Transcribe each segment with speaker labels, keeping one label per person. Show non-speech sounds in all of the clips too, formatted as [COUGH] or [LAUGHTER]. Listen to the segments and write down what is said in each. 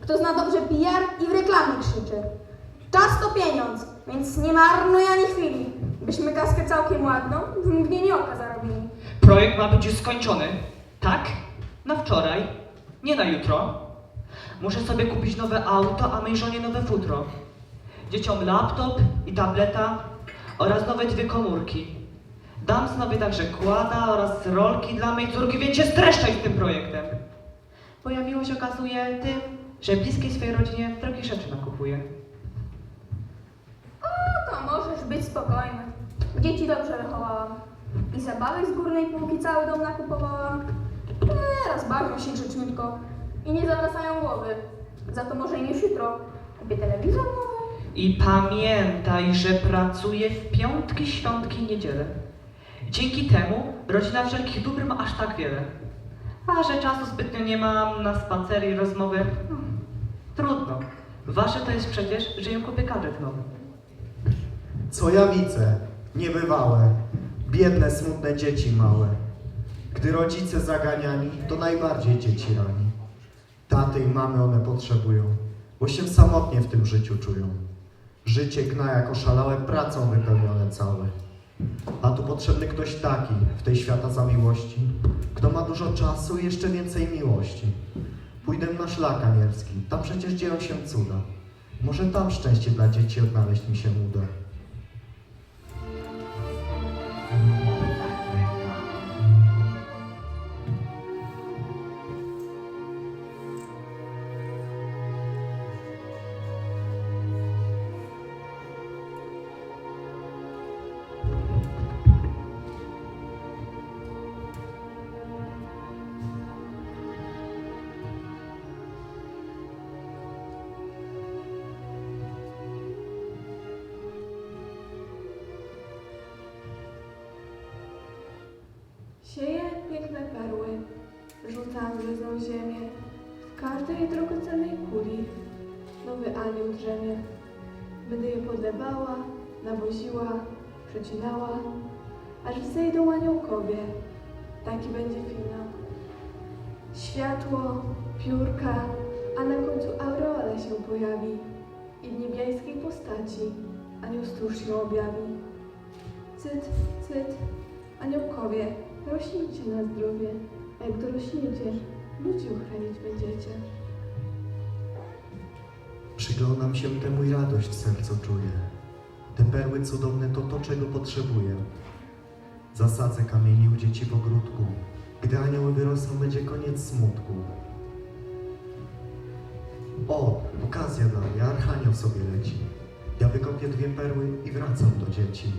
Speaker 1: kto zna dobrze PR i w reklamie krzyczy. Czas to pieniądz, więc nie marnuj ani chwili, byśmy kaskę całkiem ładną w mgnieniu oka zarobili.
Speaker 2: Projekt ma być już skończony. Tak? Na wczoraj, nie na jutro. Muszę sobie kupić nowe auto, a mej żonie nowe futro. Dzieciom laptop i tableta oraz nowe dwie komórki. Dam sobie także kłada oraz rolki dla mej córki, więc się streszczaj z tym projektem. Bo ja miłość okazuję tym, że bliskiej swojej rodzinie drogie rzeczy nakupuję.
Speaker 1: O, to możesz być spokojny. Dzieci dobrze wychowałam. I zabawek z górnej półki cały dom nakupowałam. Teraz bawią się grzeczniutko i nie zawracają głowy. Za to może już jutro kupię telewizor nowy.
Speaker 2: I pamiętaj, że pracuję w piątki, świątki i niedzielę. Dzięki temu rodzina wszelkich dóbr ma aż tak wiele. A że czasu zbytnio nie mam na spacery i rozmowy, hmm, trudno. Wasze to jest przecież, że im kupię gadżet nowy.
Speaker 3: Co ja widzę? Niebywałe. Biedne, smutne dzieci małe. Gdy rodzice zaganiani, to najbardziej dzieci rani. Taty i mamy one potrzebują, bo się samotnie w tym życiu czują. Życie gna jak oszalałe, pracą wypełnione całe. A tu potrzebny ktoś taki, w tej świata za miłości, kto ma dużo czasu i jeszcze więcej miłości. Pójdę na szlak anielski, tam przecież dzieją się cuda. Może tam szczęście dla dzieci odnaleźć mi się uda.
Speaker 4: Piękne perły, rzucam żyzną ziemię, w każdej drogocennej kuli nowy anioł drzemie. Będę je podlewała, nawoziła, przecinała, aż wzejdą aniołkowie. Taki będzie finał. Światło, piórka, a na końcu aureola się pojawi i w niebiańskiej postaci anioł stróż się objawi. Cyt, cyt, aniołkowie, rośnijcie na zdrowie, a jak dorośniecie, ludzi uchranić będziecie.
Speaker 3: Przyglądam się temu i radość w sercu czuję. Te perły cudowne to to, czego potrzebuję. Zasadzę kamieni u dzieci w ogródku. Gdy anioły wyrosną, będzie koniec smutku. O, okazja dla mnie, archanioł sobie leci. Ja wykopię dwie perły i wracam do dzieci.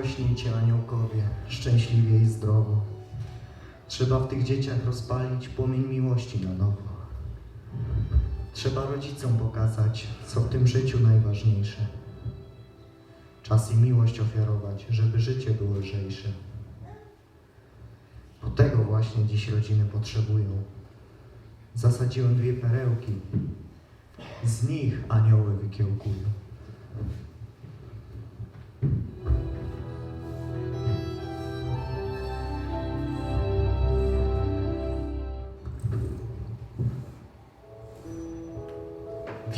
Speaker 3: Oj, rośnijcie aniołkowie, szczęśliwie i zdrowo. Trzeba w tych dzieciach rozpalić płomień miłości na nowo. Trzeba rodzicom pokazać, co w tym życiu najważniejsze. Czas i miłość ofiarować, żeby życie było lżejsze. Bo tego właśnie dziś rodziny potrzebują. Zasadziłem dwie perełki. Z nich anioły wykiełkują.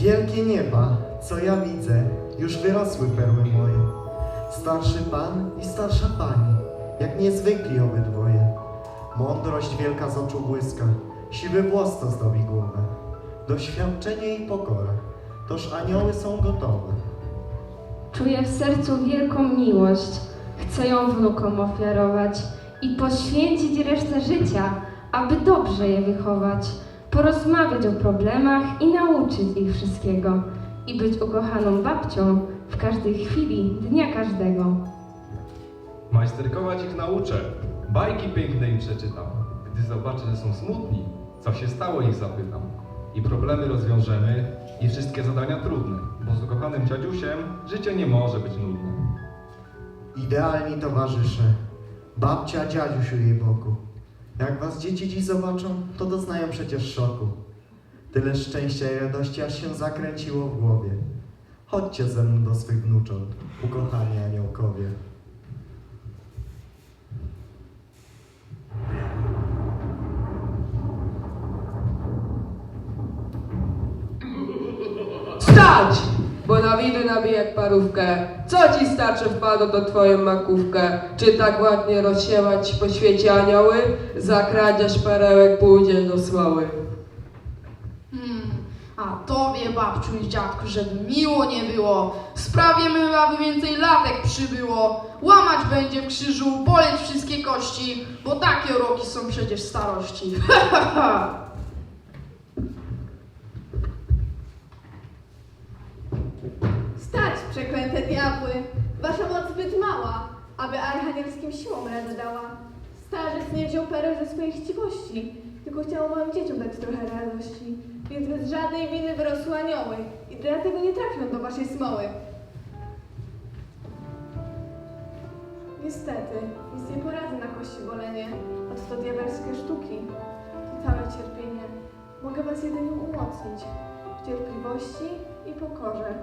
Speaker 3: Wielkie nieba, co ja widzę, już wyrosły perły moje. Starszy pan i starsza pani, jak niezwykli obydwoje. Mądrość wielka z oczu błyska, siwy włos to zdobi głowę. Doświadczenie i pokora, toż anioły są gotowe.
Speaker 5: Czuję w sercu wielką miłość. Chcę ją wnukom ofiarować i poświęcić resztę życia, aby dobrze je wychować, porozmawiać o problemach i nauczyć ich wszystkiego i być ukochaną babcią w każdej chwili dnia każdego.
Speaker 6: Majsterkować ich nauczę, bajki piękne im przeczytam. Gdy zobaczę, że są smutni, co się stało ich zapytam. I problemy rozwiążemy, i wszystkie zadania trudne, bo z ukochanym dziadziusiem życie nie może być nudne.
Speaker 3: Idealni towarzysze, babcia, dziadziuś u jej boku. Jak was dzieci dziś zobaczą, to doznają przecież szoku. Tyle szczęścia i radości, aż się zakręciło w głowie. Chodźcie ze mną do swych wnucząt, ukochani aniołkowie.
Speaker 7: Stać! Bo na widy nabijać parówkę. Co ci starczy wpadło do twoją makówkę? Czy tak ładnie rozsiewać po świecie anioły? Za kradzież perełek pójdziesz do smoły.
Speaker 8: Hmm, a tobie, babciu i dziadku, żeby miło nie było. Sprawimy, aby więcej latek przybyło. Łamać będzie w krzyżu, boleć wszystkie kości, bo takie roki są przecież starości. [LAUGHS]
Speaker 4: Stać, przeklęte diabły! Wasza moc zbyt mała, aby archanielskim siłom radę dała. Starzec nie wziął pereł ze swojej chciwości, tylko chciał małym dzieciom dać trochę radości. Więc bez żadnej winy wyrosły anioły i dlatego nie trafią do waszej smoły. Niestety, nic nie poradzę na kości bolenie, od to diabelskie sztuki, to całe cierpienie. Mogę was jedynie umocnić w cierpliwości i pokorze.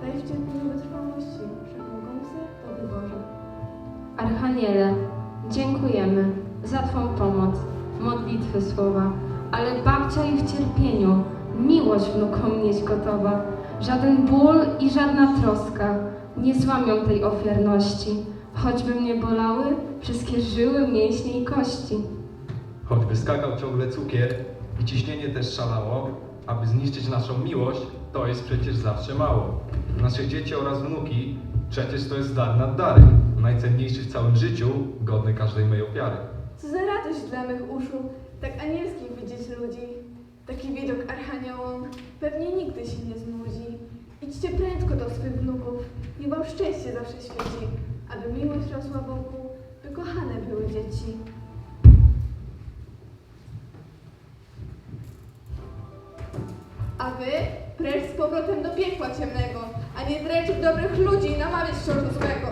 Speaker 4: Daj w cierpieniu wytrwałości, wszechmogący dobry Boże.
Speaker 5: Archaniele, dziękujemy za Twą pomoc, modlitwy słowa, ale babcia i w cierpieniu, miłość wnukom nieść gotowa. Żaden ból i żadna troska nie złamią tej ofiarności, choćby mnie bolały wszystkie żyły, mięśnie i kości.
Speaker 6: Choćby skakał ciągle cukier i ciśnienie też szalało, aby zniszczyć naszą miłość, to jest przecież zawsze mało. Nasze dzieci oraz wnuki, przecież to jest dar nad dary, najcenniejszy w całym życiu, godny każdej mej ofiary.
Speaker 4: Co za radość dla mych uszu, tak anielskich widzieć ludzi. Taki widok archaniołom pewnie nigdy się nie znudzi. Idźcie prędko do swych wnuków, niech wam szczęście zawsze świeci, aby miłość rosła wokół, by kochane były dzieci. Powrotem do piekła ciemnego, a nie dręczyć dobrych ludzi i namawiać wciąż do złego.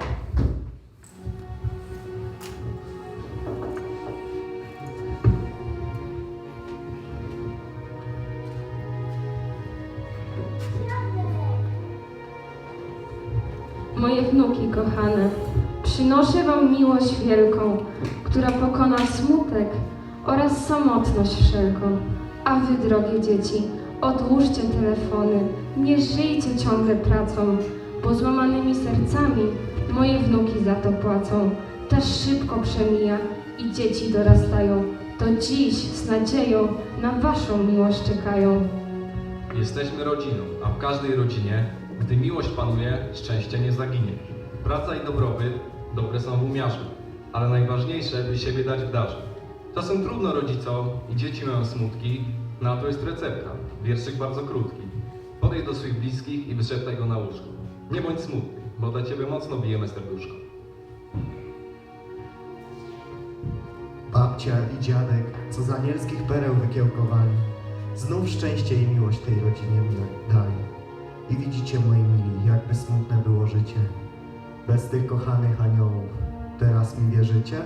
Speaker 5: Moje wnuki kochane, przynoszę Wam miłość wielką, która pokona smutek oraz samotność wszelką. A Wy, drogie dzieci, odłóżcie telefony, nie żyjcie ciągle pracą, bo złamanymi sercami moje wnuki za to płacą. Czas szybko przemija i dzieci dorastają. To dziś z nadzieją na Waszą miłość czekają.
Speaker 6: Jesteśmy rodziną, a w każdej rodzinie, gdy miłość panuje, szczęście nie zaginie. Praca i dobrobyt dobre są w umiarze, ale najważniejsze, by siebie dać w darze. Czasem trudno rodzicom i dzieci mają smutki, na to jest recepta. Wierszyk bardzo krótki. Podejdź do swych bliskich i wyszeptaj go na łóżko. Nie bądź smutny, bo dla ciebie mocno bijemy serduszko.
Speaker 3: Babcia i dziadek, co z anielskich pereł wykiełkowali, znów szczęście i miłość tej rodzinie mi dali. I widzicie, moi mili, jakby smutne było życie. Bez tych kochanych aniołów. Teraz mi wierzycie?